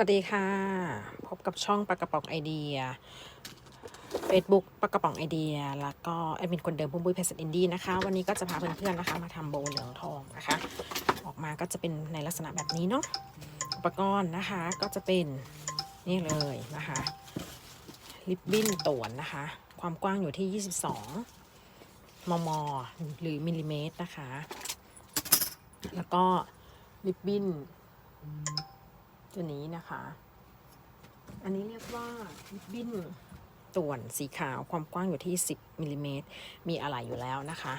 วัสดีค่ะ พบกับช่องปากกระป๋องไอเดีย Facebook ปากกระป๋องไอเดีย แล้วก็แอดมินคนเดิมพุ่มบุ้ยเพชรอินดี้นะคะ วันนี้ก็จะพาเพื่อนๆนะคะ มาทำโบว์เหลืองทองนะคะ ออกมาก็จะเป็นในลักษณะแบบนี้เนาะอุปกรณ์นะคะก็จะเป็นนี่เลยนะคะลิปบิ้นตวนนะคะ ความกว้างอยู่ที่ 22 มม หรือมิลลิเมตรนะคะ แล้วก็ลิปบิ้น ตัวนี้นะคะ อันนี้เรียกว่าลิปบิ้นต่วนสีขาวความกว้างอยู่ที่ 10มิลลิเมตรมีอะไรอยู่แล้วนะคะ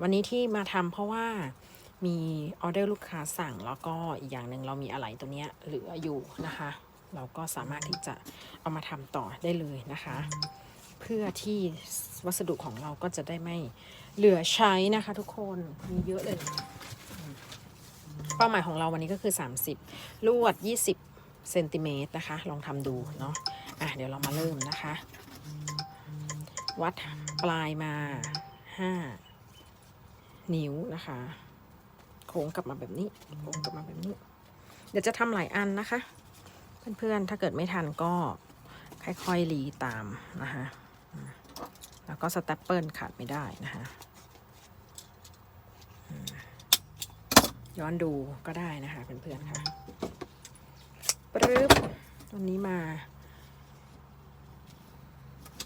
วันนี้ที่มาทำเพราะว่ามีออเดอร์ลูกค้าสั่งแล้วก็อีกอย่างหนึ่งเรามีอะไรตัวเนี้ยเหลืออยู่นะคะ เราก็สามารถที่จะเอามาทำต่อได้เลยนะคะ เพื่อที่วัสดุของเราก็จะได้ไม่เหลือใช้นะคะทุกคนมีเยอะเลย เป้าหมายของเราวันนี้ก็คือ 30 ลวด 20เซนติเมตรนะคะ ลองทำดูเนาะอะเดี๋ยวเรามาเริ่มนะคะ วัดปลายมา 5 นิ้วนะคะ โค้งกลับมาแบบนี้โค้งกลับมาแบบนี้ เดี๋ยวจะทำหลายอันนะคะ เพื่อนๆ ถ้าเกิดไม่ทันก็ค่อยๆรีตามนะคะแล้วก็สแตปเปิลขาดไม่ได้นะคะ ย้อนดูก็ได้นะคะเพื่อนๆค่ะปรึ๊บวันนี้มา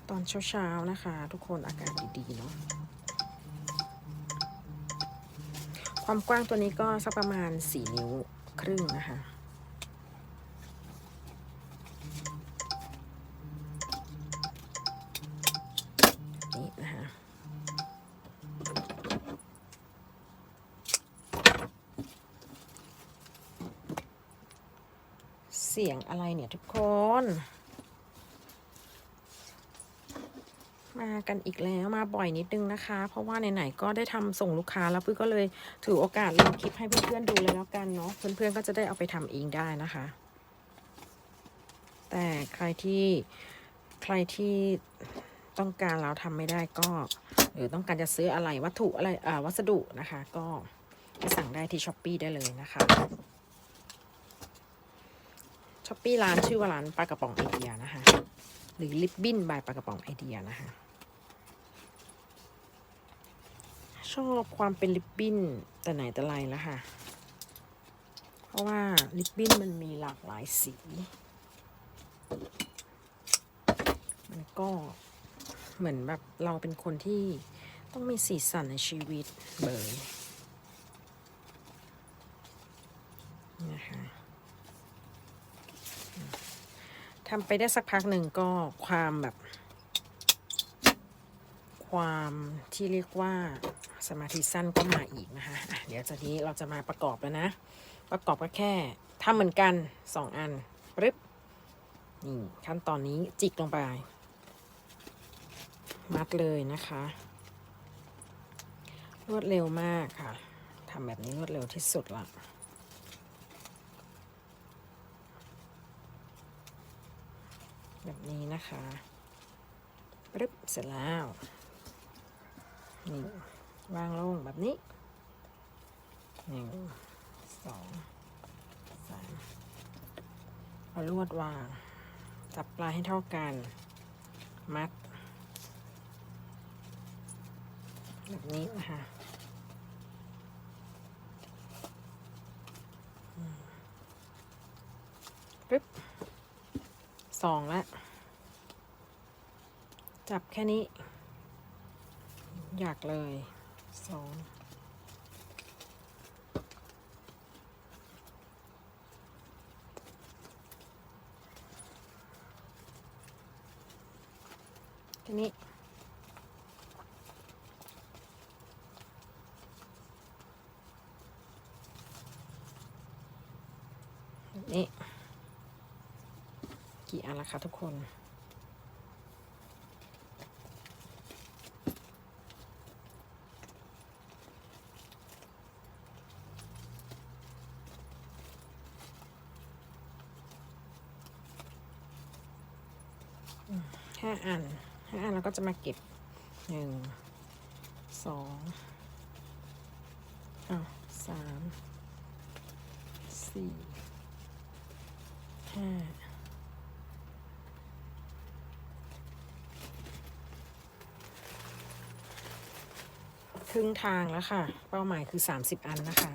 ตอนเช้าๆนะคะ ทุกคนอากาศดีๆเนาะความกว้างตัวนี้ก็สักประมาณ 4 นิ้วครึ่งนะคะ อะไรเนี่ยทุกคน มากันอีกแล้วมาบ่อยนิดนึงนะคะ เพราะว่าไหนๆก็ได้ทำส่งลูกค้าแล้วปุ้ยก็เลยถือโอกาสลงคลิปให้เพื่อนๆดูเลยแล้วกันเนาะเพื่อนๆก็จะได้เอาไปทำเองได้นะคะ แต่ใครที่ใครที่ต้องการแล้วทำไม่ได้ก็ หรือต้องการจะซื้ออะไรวัตถุอะไรวัสดุนะคะ ก็ไปสั่งได้ที่ช้อปปีได้เลยนะคะ ช้อปปี้ร้านชื่อว่าร้านปลากระป๋องไอเดียนะคะ หรือลิปบิ้นบายปลากระป๋องไอเดียนะคะ ชอบความเป็นลิปบิ้นแต่ไหนแต่ไรแล้วค่ะ เพราะว่าลิปบิ้นมันมีหลากหลายสี มันก็เหมือนแบบเราเป็นคนที่ต้องมีสีสันในชีวิตเบยนะคะ ทำไปได้สักพักหนึ่งก็ความแบบ ความที่เรียกว่าสมาธิสั้นก็มาอีกนะคะะเดี๋ยวจากนี้เราจะมาประกอบแล้วนะ ประกอบก็แค่ทำเหมือนกันสองอันปึ๊บนี่ขั้นตอนนี้จิกลงไป มัดเลยนะคะ รวดเร็วมากค่ะทำแบบนี้รวดเร็วที่สุดละ แบบนี้นะคะปึ๊บเสร็จแล้ว นี่ วางลงแบบนี้หนึ่งสองสามเอาลวดวาง จับปลายให้เท่ากัน มัด แบบนี้นะคะปึ๊บ สองแล้ว จับแค่นี้ อยากเลยสองแค่นี้ นี้ กี่อันละคะทุกคนห้าอันห้าอันแล้วก็จะมาเก็บหนึ่งสองอ้าวสามสี่ห้า รึ่งทางแล้วค่ะ เป้าหมายคือ 30 อันนะคะ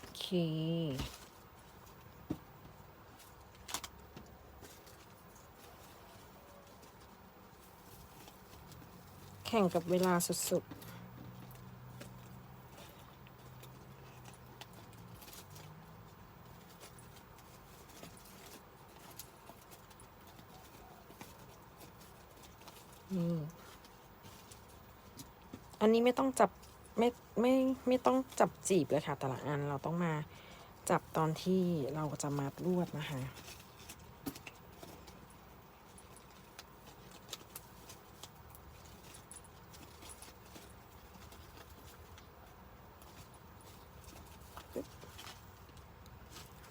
โอเค ข่งกับเวลาสุดๆอันนี้ไม่ต้องจับไม่ไม่ไม่ต้องจับจีบเลยค่ะ แต่ละอันเราต้องมาจับตอนที่เราจะมัดลวดนะคะ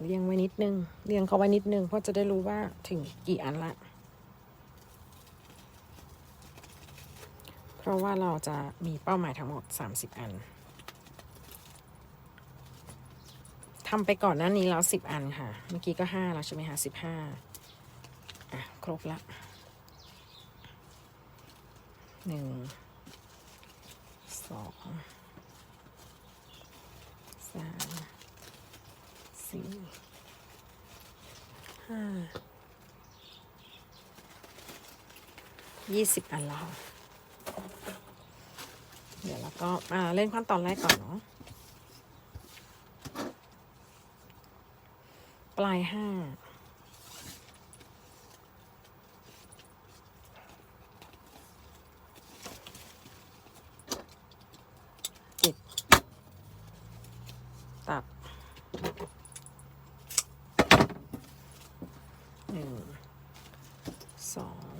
เรียงไว้นิดนึง เรียงเขาไว้นิดนึง เพราะจะได้รู้ว่าถึงกี่อันละ เพราะว่าเราจะมีเป้าหมายทั้งหมด 30 อันทำไปก่อนหน้านี้แล้ว 10 อันค่ะ เมื่อกี้ก็ 5 แล้วใช่ไหมคะ15อะ ครบละ 1 2 สี่ห้ายี่สิบอันแล้วเดี๋ยวเราก็มาเล่นขั้นตอนแรกก่อนเนาะปลายห้าเจ็ดตัด หนึ่ง สอง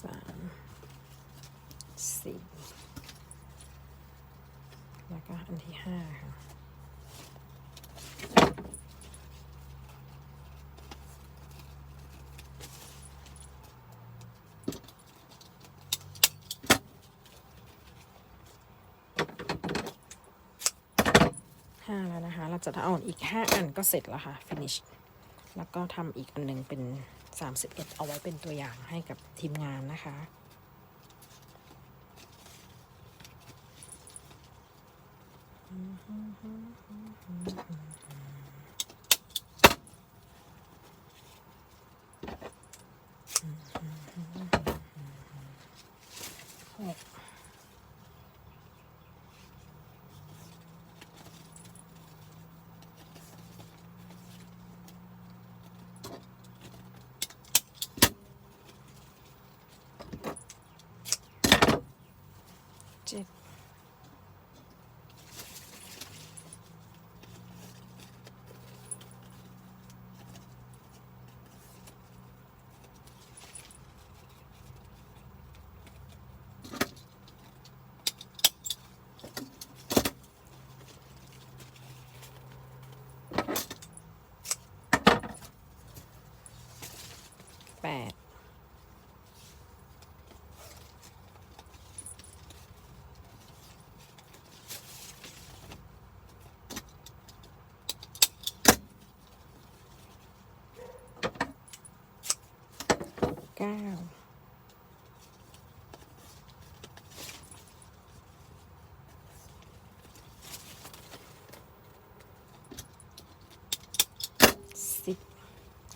สาม สี่ แล้วก็อันที่ห้าค่ะ ห้าแล้วนะคะ เราจะเอาอีกห้าอันก็เสร็จแล้วค่ะ finish แล้วก็ทำอีกอันหนึ่งเป็น 31 เอาไว้เป็นตัวอย่างให้กับทีมงานนะคะ หกเจ็ดแปด เก้าสิบ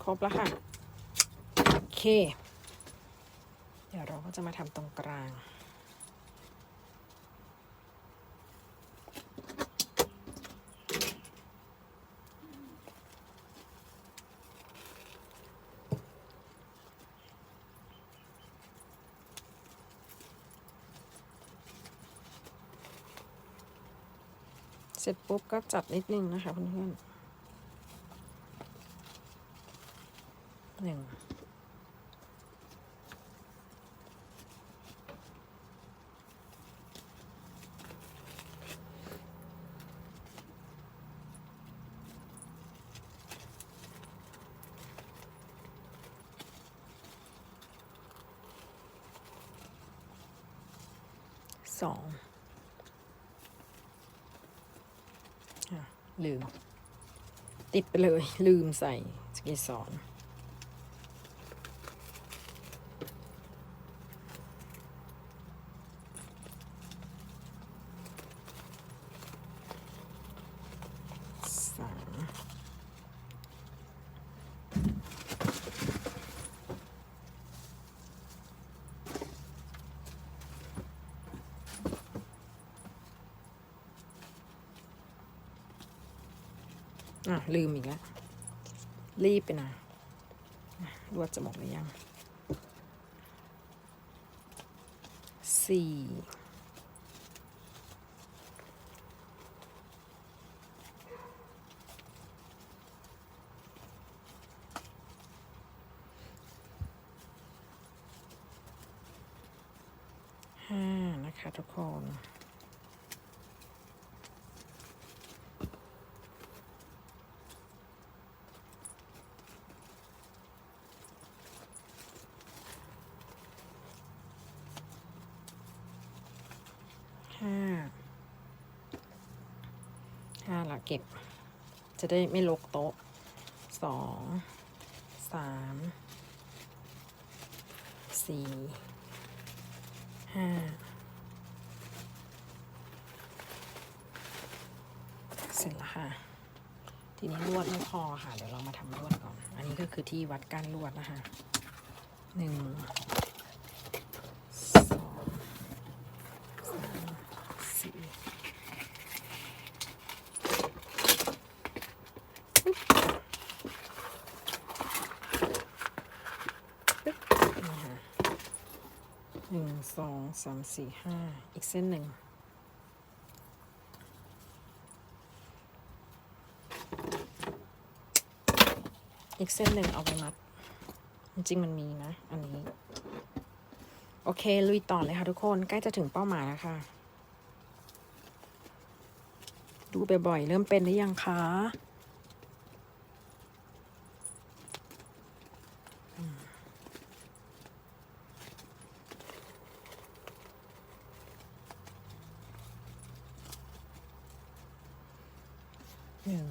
ครบแล้วค่ะ โอเค เดี๋ยวเราก็จะมาทำตรงกลาง เสร็จปุ๊บก็จับนิดนึงนะคะเพื่อนๆหนึ่งสอง ลืม ติดไปเลยลืมใส่สเกสรสาม อะ ลืมอีกแล้ว รีบไปนะรวดจะหมดหรือยังสี่ห้านะคะทุกคน ห้า ห้าละเก็บ จะได้ไม่ลกโต๊ะสองสามสี่ห้าเสร็จแล้วค่ะ ทีนี้ลวดไม่พอค่ะ เดี๋ยวเรามาทำลวดก่อน อันนี้ก็คือที่วัดกานลวดนะคะหนึ่ง สอง สี่ปึ๊บนี่ค่ะหนึ่งส องสามสี่ห้าอีกเส้นหนึ่ง อีกเส้นหนึ่งเอาไปมัด จริงมันมีนะ อันนี้ โอเค ลุยต่อเลยค่ะทุกคน ใกล้จะถึงเป้าหมายแล้วค่ะ ดูบ่อยๆเริ่มเป็นหรือยังคะ หนึ่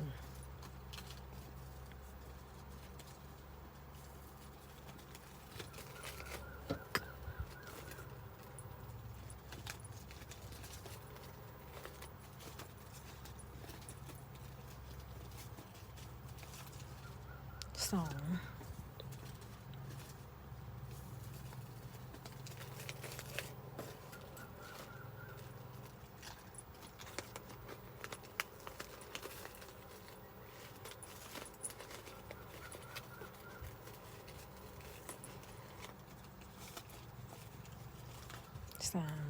งสองสาม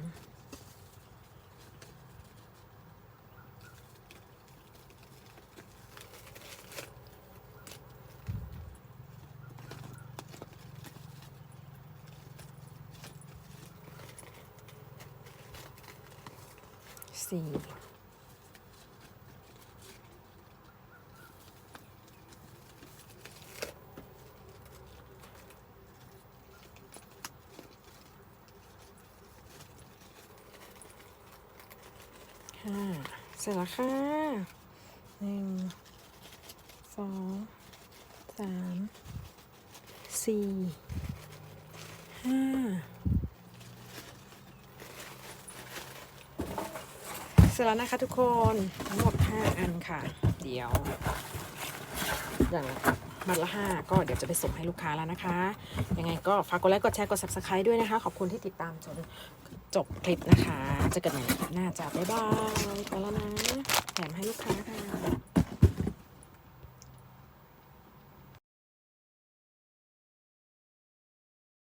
สี่ห้า เสร็จแล้วค่ะหนึ่งสองสามสี่ห้าเสร็จแล้วนะคะทุกคนทั้งหมด5อันค่ะ เดี๋ยว อย่างมัดละ5ก็เดี๋ยวจะไปส่งให้ลูกค้าแล้วนะคะ ยังไงก็ฝากกดไลค์กดแชร์กด subscribe ด้วยนะคะ ขอบคุณที่ติดตามจน จบคลิปนะคะ จะเกิดใหม่คลิปหน้าจ้าบ๊ายบายไปแล้วนะแถมให้ลูกค้าค่ะ